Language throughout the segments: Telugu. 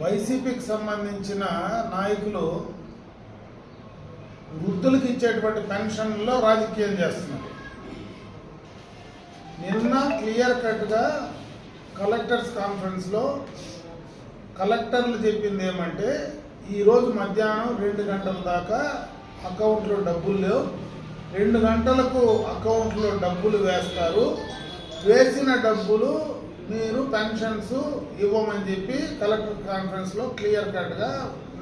వైసీపీకి సంబంధించిన నాయకులు వృద్ధులకు ఇచ్చేటువంటి పెన్షన్లో రాజకీయం చేస్తున్నారు. నిన్న క్లియర్ కట్గా కలెక్టర్స్ కాన్ఫరెన్స్లో కలెక్టర్లు చెప్పింది ఏమంటే ఈరోజు మధ్యాహ్నం రెండు గంటల దాకా అకౌంట్లో డబ్బులు లేవు. రెండు గంటలకు అకౌంట్లో డబ్బులు వేస్తారు. వేసిన డబ్బులు మీరు పెన్షన్స్ ఇవ్వమని చెప్పి కలెక్టర్ కాన్ఫరెన్స్లో క్లియర్ కట్గా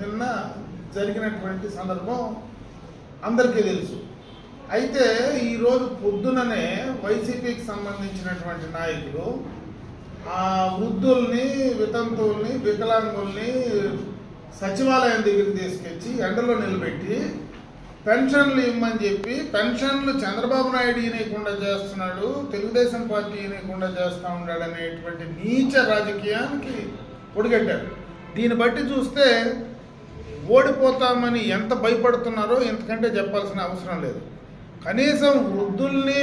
నిన్న జరిగినటువంటి సందర్భం అందరికీ తెలుసు. అయితే ఈరోజు పొద్దుననే వైసీపీకి సంబంధించినటువంటి నాయకులు ఆ వృద్ధుల్ని వితంతువుల్ని వికలాంగుల్ని సచివాలయం దగ్గరికి తీసుకొచ్చి ఎండలో నిలబెట్టి పెన్షన్లు ఇమ్మని చెప్పి పెన్షన్లు చంద్రబాబు నాయుడు ఈయనకుండా చేస్తున్నాడు తెలుగుదేశం పార్టీ ఈయనకుండా చేస్తూ ఉన్నాడు అనేటువంటి నీచ రాజకీయానికి పొడిగట్టారు. దీన్ని బట్టి చూస్తే ఓడిపోతామని ఎంత భయపడుతున్నారో ఇంతకంటే చెప్పాల్సిన అవసరం లేదు. కనీసం వృద్ధుల్ని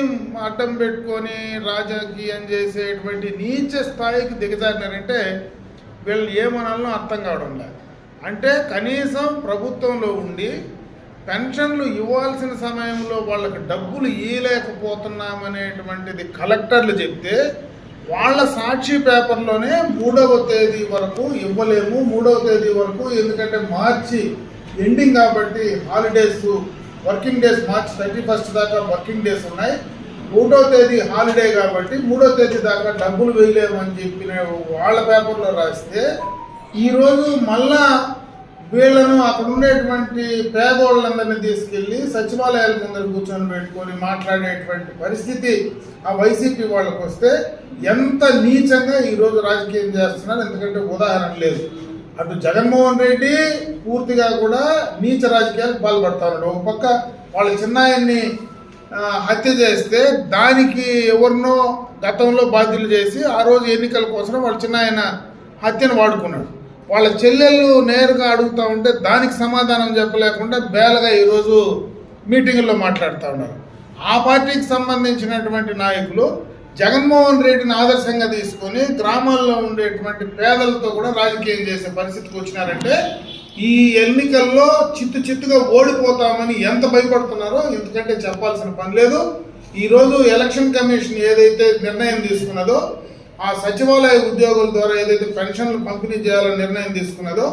అడ్డం పెట్టుకొని రాజకీయం చేసేటువంటి నీచ స్థాయికి దిగజారినారంటే వీళ్ళు ఏమనాలనో అర్థం కావడం లేదు. అంటే కనీసం ప్రభుత్వంలో ఉండి పెన్షన్లు ఇవ్వాల్సిన సమయంలో వాళ్ళకి డబ్బులు ఇవ్వలేకపోతున్నామనేటువంటిది కలెక్టర్లు చెప్తే వాళ్ళ సాక్షి పేపర్లోనే మూడవ తేదీ వరకు ఇవ్వలేము మూడవ తేదీ వరకు ఎందుకంటే మార్చి ఎండింగ్ కాబట్టి holidays working days March thirty first దాకా వర్కింగ్ డేస్ ఉన్నాయి. మూడో తేదీ హాలిడే కాబట్టి మూడో తేదీ దాకా డబ్బులు వేయలేమని చెప్పిన వాళ్ళ పేపర్లో రాస్తే ఈరోజు మళ్ళా వీళ్ళను అక్కడ ఉండేటువంటి పేదోళ్ళందరినీ తీసుకెళ్ళి సచివాలయాల ముందర కూర్చొని పెట్టుకొని మాట్లాడేటువంటి పరిస్థితి ఆ వైసీపీ వాళ్ళకు వస్తే ఎంత నీచంగా ఈరోజు రాజకీయం చేస్తున్నారు ఎందుకంటే ఉదాహరణ లేదు. అటు జగన్మోహన్ రెడ్డి పూర్తిగా కూడా నీచ రాజకీయాలకు పాల్పడతా ఉన్నాడు. ఒక పక్క వాళ్ళ చిన్నాయన్ని హత్య చేస్తే దానికి ఎవరినో గతంలో బాధ్యులు చేసి ఆ రోజు ఎన్నికల కోసం వాళ్ళ చిన్నాయన హత్యను వాడుకున్నాడు. వాళ్ళ చెల్లెళ్ళు నేరుగా అడుగుతూ ఉంటే దానికి సమాధానం చెప్పలేకుండా బేలగా ఈరోజు మీటింగుల్లో మాట్లాడుతూ ఉన్నారు. ఆ పార్టీకి సంబంధించినటువంటి నాయకులు జగన్మోహన్ రెడ్డిని ఆదర్శంగా తీసుకొని గ్రామాల్లో ఉండేటువంటి పేదలతో కూడా రాజకీయం చేసే పరిస్థితికి వచ్చినారంటే ఈ ఎన్నికల్లో చిత్తు చిత్తుగా ఓడిపోతామని ఎంత భయపడుతున్నారో ఎందుకంటే చెప్పాల్సిన పని లేదు. ఈరోజు ఎలక్షన్ కమిషన్ ఏదైతే నిర్ణయం తీసుకున్నదో ఆ సచివాలయ ఉద్యోగుల ద్వారా ఏదైతే పెన్షన్లు పంపిణీ చేయాలని నిర్ణయం తీసుకున్నదో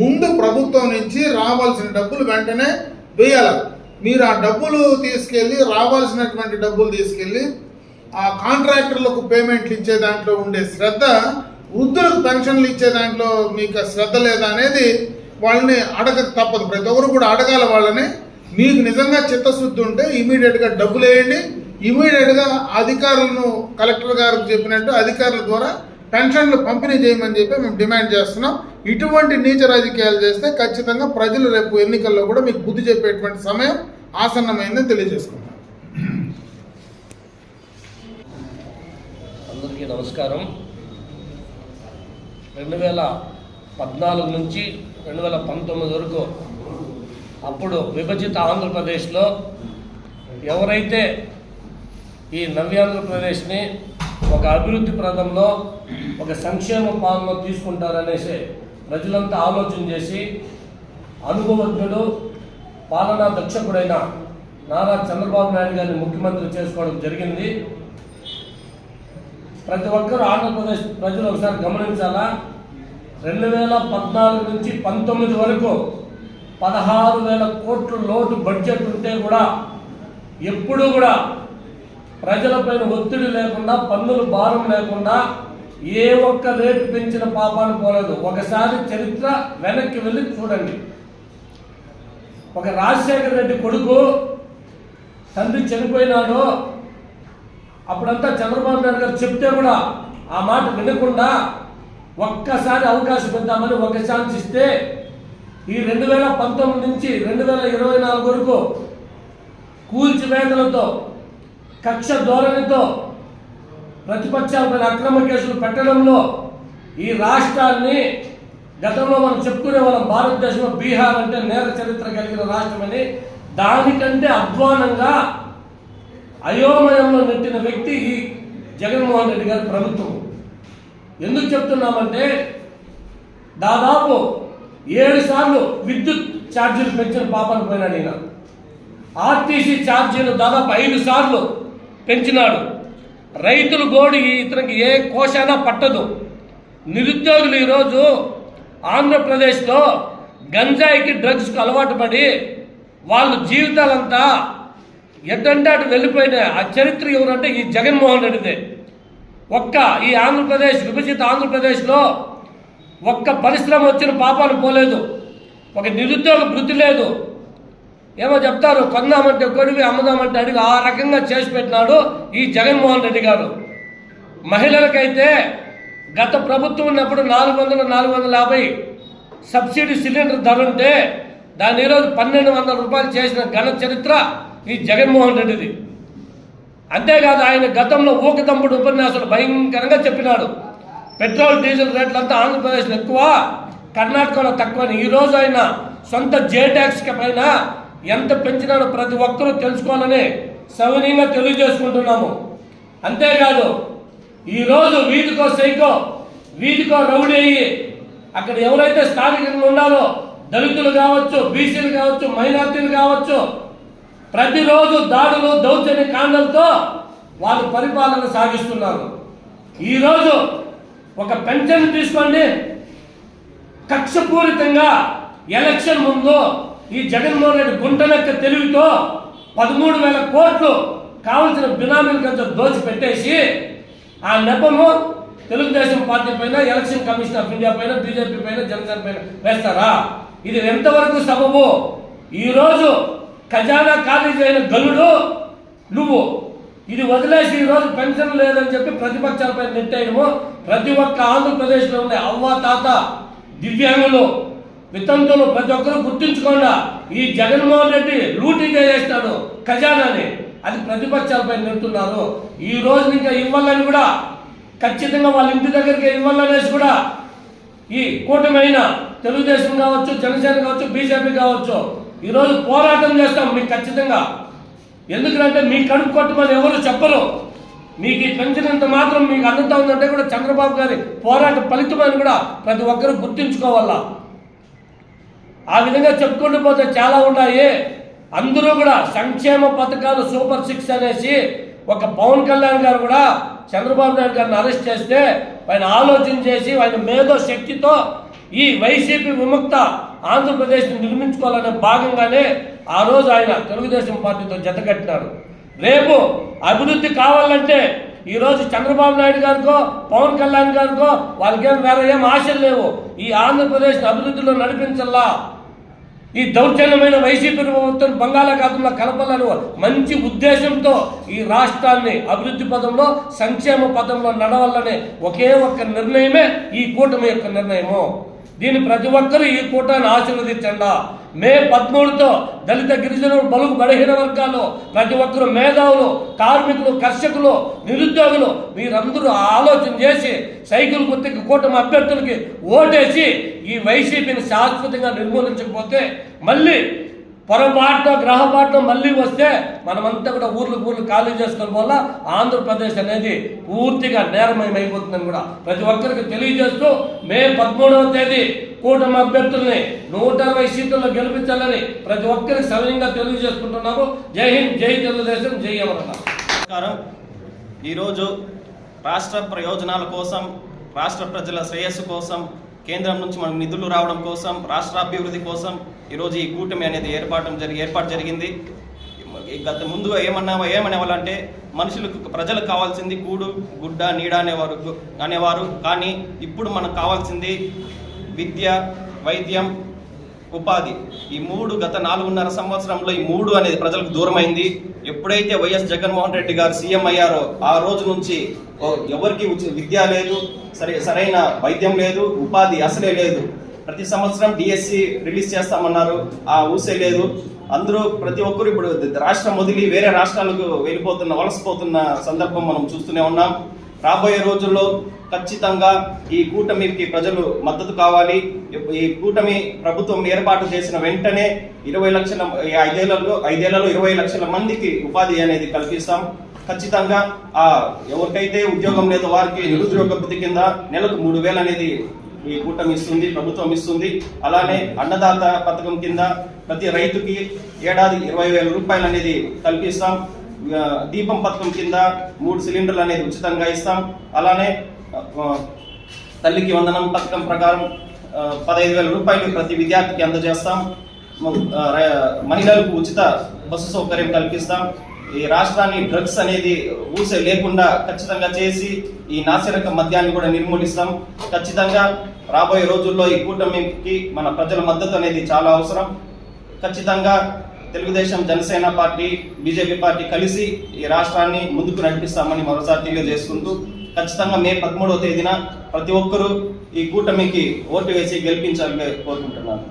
ముందు ప్రభుత్వం నుంచి రావాల్సిన డబ్బులు వెంటనే వేయాలి. మీరు ఆ డబ్బులు తీసుకెళ్ళి రావాల్సినటువంటి డబ్బులు తీసుకెళ్ళి ఆ కాంట్రాక్టర్లకు పేమెంట్లు ఇచ్చే దాంట్లో ఉండే శ్రద్ధ వృద్ధులకు పెన్షన్లు ఇచ్చే దాంట్లో మీకు శ్రద్ధ లేదా అనేది వాళ్ళని అడగ తప్పదు. ప్రతి ఒక్కరు కూడా అడగాల వాళ్ళని. మీకు నిజంగా చిత్తశుద్ధి ఉంటే ఇమీడియట్గా డబ్బులు వేయండి. ఇమీడియట్గా అధికారులను కలెక్టర్ గారికి చెప్పినట్టు అధికారుల ద్వారా పెన్షన్లు పంపిణీ చేయమని చెప్పి మేము డిమాండ్ చేస్తున్నాం. ఇటువంటి నీచ రాజకీయాలు చేస్తే ఖచ్చితంగా ప్రజలు రేపు ఎన్నికల్లో కూడా మీకు బుద్ధి చెప్పేటువంటి సమయం ఆసన్నమైందని తెలియజేసుకుంటాం అందరికీ నమస్కారం. రెండు వేల పద్నాలుగు నుంచి రెండు వేల పంతొమ్మిది వరకు అప్పుడు విభజిత ఆంధ్రప్రదేశ్లో ఎవరైతే ఈ నవ్యాంధ్రప్రదేశ్ని ఒక అభివృద్ధి ప్రదంలో ఒక సంక్షేమ పాలన తీసుకుంటారనేసి ప్రజలంతా ఆలోచన చేసి అనుభవజ్ఞుడు పాలనా దక్షకుడైన నారా చంద్రబాబు నాయుడు గారిని ముఖ్యమంత్రి చేసుకోవడం జరిగింది. ప్రతి ఒక్కరూ ఆంధ్రప్రదేశ్ ప్రజలు ఒకసారి గమనించాలా? రెండు వేల పద్నాలుగు నుంచి పంతొమ్మిది వరకు పదహారు వేల కోట్ల లోటు బడ్జెట్ ఉంటే కూడా ఎప్పుడూ కూడా ప్రజలపైన ఒత్తిడి లేకుండా పన్నులు భారం లేకుండా ఏ ఒక్క రేటు పెంచిన పాపాలు పోలేదు ఒకసారి చరిత్ర వెనక్కి వెళ్ళి చూడండి. ఒక రాజశేఖర రెడ్డి కొడుకు తండ్రి చనిపోయినాడు అప్పుడంతా చంద్రబాబు నాయుడు గారు చెప్తే కూడా ఆ మాట వినకుండా ఒక్కసారి అవకాశం ఇద్దామని ఒక ఛాన్స్ ఇస్తే ఈ రెండు వేల పంతొమ్మిది నుంచి రెండు వేల ఇరవై నాలుగు వరకు కూల్చివేతలతో కక్ష ధోరణితో ప్రతిపక్షాలపై అక్రమ కేసులు పెట్టడంలో ఈ రాష్ట్రాన్ని గతంలో మనం చెప్పుకునే వాళ్ళం భారతదేశంలో బీహార్ అంటే నేర చరిత్ర కలిగిన రాష్ట్రమని దానికంటే అధ్వానంగా అయోమయంలో నెట్టిన వ్యక్తి ఈ జగన్మోహన్ రెడ్డి గారి ప్రభుత్వం. ఎందుకు చెప్తున్నామంటే దాదాపు ఏడు సార్లు విద్యుత్ ఛార్జీలు పెంచిన పాపను పోయినాడు ఈయన. ఆర్టీసీ ఛార్జీలు దాదాపు ఐదు సార్లు పెంచినాడు. రైతులు గోడి ఇతనికి ఏ కోశానా పట్టదు. నిరుద్యోగులు ఈరోజు ఆంధ్రప్రదేశ్లో గంజాయికి డ్రగ్స్కి అలవాటు పడి వాళ్ళ జీవితాలంతా ఎట్టంటే అటు వెళ్ళిపోయినాయి. ఆ చరిత్ర ఎవరంటే ఈ జగన్మోహన్ రెడ్డిదే. ఒక్క ఈ ఆంధ్రప్రదేశ్ విభజిత ఆంధ్రప్రదేశ్లో ఒక్క పరిశ్రమ వచ్చిన పాపాలు పోలేదు. ఒక నిరుద్యోగ వృద్ధి లేదు. ఏమో చెప్తారు కొందామంటే కొడివి అమ్ముదామంటే అడిగి ఆ రకంగా చేసి పెట్టినాడు ఈ జగన్మోహన్ రెడ్డి గారు. మహిళలకైతే గత ప్రభుత్వం ఉన్నప్పుడు నాలుగు వందల నాలుగు వందల యాభై సబ్సిడీ సిలిండర్ ధర ఉంటే దాన్ని ఈరోజు పన్నెండు వందల రూపాయలు చేసిన ఘన చరిత్ర ఈ జగన్మోహన్ రెడ్డిది. అంతేకాదు ఆయన గతంలో ఊకదంపుడు ఉపన్యాసాలు భయంకరంగా చెప్పినాడు. పెట్రోల్ డీజిల్ రేట్లంతా ఆంధ్రప్రదేశ్లో ఎక్కువ కర్ణాటకలో తక్కువ అని. ఈ ఆయన సొంత జే ట్యాక్స్కి పైన ఎంత పెంచినాడో ప్రతి ఒక్కరూ తెలుసుకోవాలని సవనీయంగా తెలియజేసుకుంటున్నాము. అంతేకాదు ఈరోజు వీధికో సైకో వీధికో రౌడీ అయ్యి అక్కడ ఎవరైతే స్థానికంగా ఉన్నారో దళితులు కావచ్చు బీసీలు కావచ్చు మైనార్టీలు కావచ్చు ప్రతిరోజు దాడులు దౌర్జన్య కాండలతో వాళ్ళు పరిపాలన సాగిస్తున్నారు. ఈరోజు ఒక పెన్షన్ తీసుకోండి. కక్షపూరితంగా ఎలక్షన్ ముందు ఈ జగన్మోహన్ రెడ్డి గుంటనెక్క తెలివితో పదమూడు వేల కోట్లు కావలసిన బినామీల కింద దోచి పెట్టేసి ఆ నెపము తెలుగుదేశం పార్టీ పైన ఎలక్షన్ కమిషన్ ఆఫ్ ఇండియా పైన బీజేపీ పైన జనసేన పైన వేస్తారా? ఇది ఎంతవరకు సబబు? ఈరోజు ఖజానా ఖాళీ చేయని గలుడు నువ్వు ఇది వదిలేసి ఈ రోజు పెన్షన్ లేదని చెప్పి ప్రతిపక్షాలపై నెట్టేయడము ప్రతి ఒక్క ఆంధ్రప్రదేశ్లో ఉండే అవ్వ తాత దివ్యాంగులు వితంతులు ప్రతి ఒక్కరు గుర్తుంచుకోండా. ఈ జగన్మోహన్ రెడ్డి లూటీ చేస్తాడు ఖజానాని. అది ప్రతిపక్షాలపై నిలుతున్నారు ఈ రోజు ఇంకా ఇవ్వాలని కూడా ఖచ్చితంగా వాళ్ళ ఇంటి దగ్గరికి ఇవ్వాలనేసి కూడా ఈ కూటమైన తెలుగుదేశం కావచ్చు జనసేన కావచ్చు బీజేపీ కావచ్చు ఈరోజు పోరాటం చేస్తాం మీకు ఖచ్చితంగా. ఎందుకంటే మీ కడుపు కొట్టమని ఎవరు చెప్పరు. మీకు ఈ పెంచినంత మాత్రం మీకు అందుతా ఉందంటే కూడా చంద్రబాబు గారి పోరాట ఫలితమని కూడా ప్రతి ఒక్కరూ గుర్తుంచుకోవాలా. ఆ విధంగా చెప్పుకుంటూ పోతే చాలా ఉన్నాయి. అందరూ కూడా సంక్షేమ పథకాలు సూపర్ సిక్స్ అనేసి ఒక పవన్ కళ్యాణ్ గారు కూడా చంద్రబాబు నాయుడు గారిని అరెస్ట్ చేస్తే ఆయన ఆలోచన చేసి ఆయన మేధో శక్తితో ఈ వైసీపీ విముక్త ఆంధ్రప్రదేశ్ని నిర్మించుకోవాలనే భాగంగానే ఆ రోజు ఆయన తెలుగుదేశం పార్టీతో జతకట్టినారు రేపు అభివృద్ధి కావాలంటే ఈరోజు చంద్రబాబు నాయుడు గారికో పవన్ కళ్యాణ్ గారికో వాళ్ళకేం వేరే ఏం ఆశలు లేవు. ఈ ఆంధ్రప్రదేశ్ అభివృద్ధిలో నడిపించల్లా. ఈ దౌర్జన్యమైన వైసీపీ ప్రభుత్వం బంగాళాఖాతంలో కలపాలని మంచి ఉద్దేశంతో ఈ రాష్ట్రాన్ని అభివృద్ధి పదంలో సంక్షేమ పదంలో నడవాలనే ఒకే ఒక్క నిర్ణయమే ఈ కూటమి యొక్క నిర్ణయము. దీని ప్రతి ఒక్కరూ ఈ కూటాన్ని ఆశీర్వదించండా. మే పదమూడుతో దళిత గిరిజనులు బలుగు బలహీన వర్గాలు ప్రతి ఒక్కరు మేధావులు కార్మికులు కర్షకులు నిరుద్యోగులు మీరందరూ ఆలోచన చేసి సైకిల్ గుర్తుకి కూటమి అభ్యర్థులకి ఓటేసి ఈ వైసీపీని శాశ్వతంగా నిర్మూలించకపోతే మళ్ళీ పొరపాటు గ్రహపాటున మళ్ళీ వస్తే మనమంతా కూడా ఊర్లు ఊర్లు ఖాళీ చేసుకోవడం వల్ల ఆంధ్రప్రదేశ్ అనేది పూర్తిగా నేరమయం అయిపోతుందని కూడా ప్రతి ఒక్కరికి తెలియజేస్తూ మే పదమూడవ తేదీ కూటమి అభ్యర్థుల్ని నూట అరవై సీట్లలో గెలిపించాలని ప్రతి ఒక్కరికి సవినీయంగా తెలియజేసుకుంటున్నాము. జై హింద్ జై తెలుగుదేశం జై అమరణ ఈరోజు రాష్ట్ర ప్రయోజనాల కోసం రాష్ట్ర ప్రజల శ్రేయస్సు కోసం కేంద్రం నుంచి మనకు నిధులు రావడం కోసం రాష్ట్రాభివృద్ధి కోసం ఈరోజు ఈ కూటమి అనేది ఏర్పాటు జరిగి ఏర్పాటు జరిగింది. గత ముందు ఏమన్నా ఏమనేవాళ్ళంటే మనుషులకు ప్రజలకు కావాల్సింది కూడు గుడ్డ నీడ అనేవారు అనేవారు. కానీ ఇప్పుడు మనకు కావాల్సింది విద్య వైద్యం ఉపాధి. ఈ మూడు గత నాలుగున్నర సంవత్సరంలో ఈ మూడు అనేది ప్రజలకు దూరమైంది. ఎప్పుడైతే వైఎస్ జగన్మోహన్ రెడ్డి గారు సీఎం అయ్యారో ఆ రోజు నుంచి ఎవరికి విద్య లేదు సరే సరైన వైద్యం లేదు ఉపాధి అసలే లేదు. ప్రతి సంవత్సరం డిఎస్సి రిలీజ్ చేస్తామన్నారు ఆ ఊసే లేదు. అందరూ ప్రతి ఒక్కరు ఇప్పుడు రాష్ట్రం వదిలి వేరే రాష్ట్రాలకు వెళ్ళిపోతున్న వలసపోతున్న సందర్భం మనం చూస్తూనే ఉన్నాం. రాబోయే రోజుల్లో ఖచ్చితంగా ఈ కూటమికి ప్రజలు మద్దతు కావాలి. ఈ కూటమి ప్రభుత్వం ఏర్పాటు చేసిన వెంటనే ఇరవై లక్షల ఐదేళ్ళలో ఐదేళ్ళలో ఇరవై లక్షల మందికి ఉపాధి అనేది కల్పిస్తాం. ఖచ్చితంగా ఆ ఎవరికైతే ఉద్యోగం లేదో వారికి నిరుద్యోగ భృతి కింద నెలకు మూడు వేలు అనేది ఈ కూటమి ఇస్తుంది ప్రభుత్వం ఇస్తుంది. అలానే అన్నదాత పథకం కింద ప్రతి రైతుకి ఏడాది ఇరవై వేల రూపాయలు అనేది కల్పిస్తాం. దీపం పథకం కింద మూడు సిలిండర్లు అనేది ఉచితంగా ఇస్తాం. అలానే తల్లికి వందనం పథకం ప్రకారం పదహైదు వేల రూపాయలు ప్రతి విద్యార్థికి అందజేస్తాం. మహిళలకు ఉచిత బస్సు సౌకర్యం కల్పిస్తాం. ఈ రాష్ట్రాన్ని డ్రగ్స్ అనేది ఊసే లేకుండా ఖచ్చితంగా చేసి ఈ నాసిరక మద్యాన్ని కూడా నిర్మూలిస్తాం. ఖచ్చితంగా రాబోయే రోజుల్లో ఈ కూటమికి మన ప్రజల మద్దతు అనేది చాలా అవసరం. ఖచ్చితంగా Telugu Desam Janasena party BJP party కలిసి ఈ రాష్ట్రాన్ని ముందుకు నడిపిస్తామని మరోసారి తెలియజేసుకుంటూ ఖచ్చితంగా మే పదమూడవ తేదీన ప్రతి ఒక్కరూ ఈ కూటమికి ఓటు వేసి గెలిపించాలని కోరుకుంటున్నాను.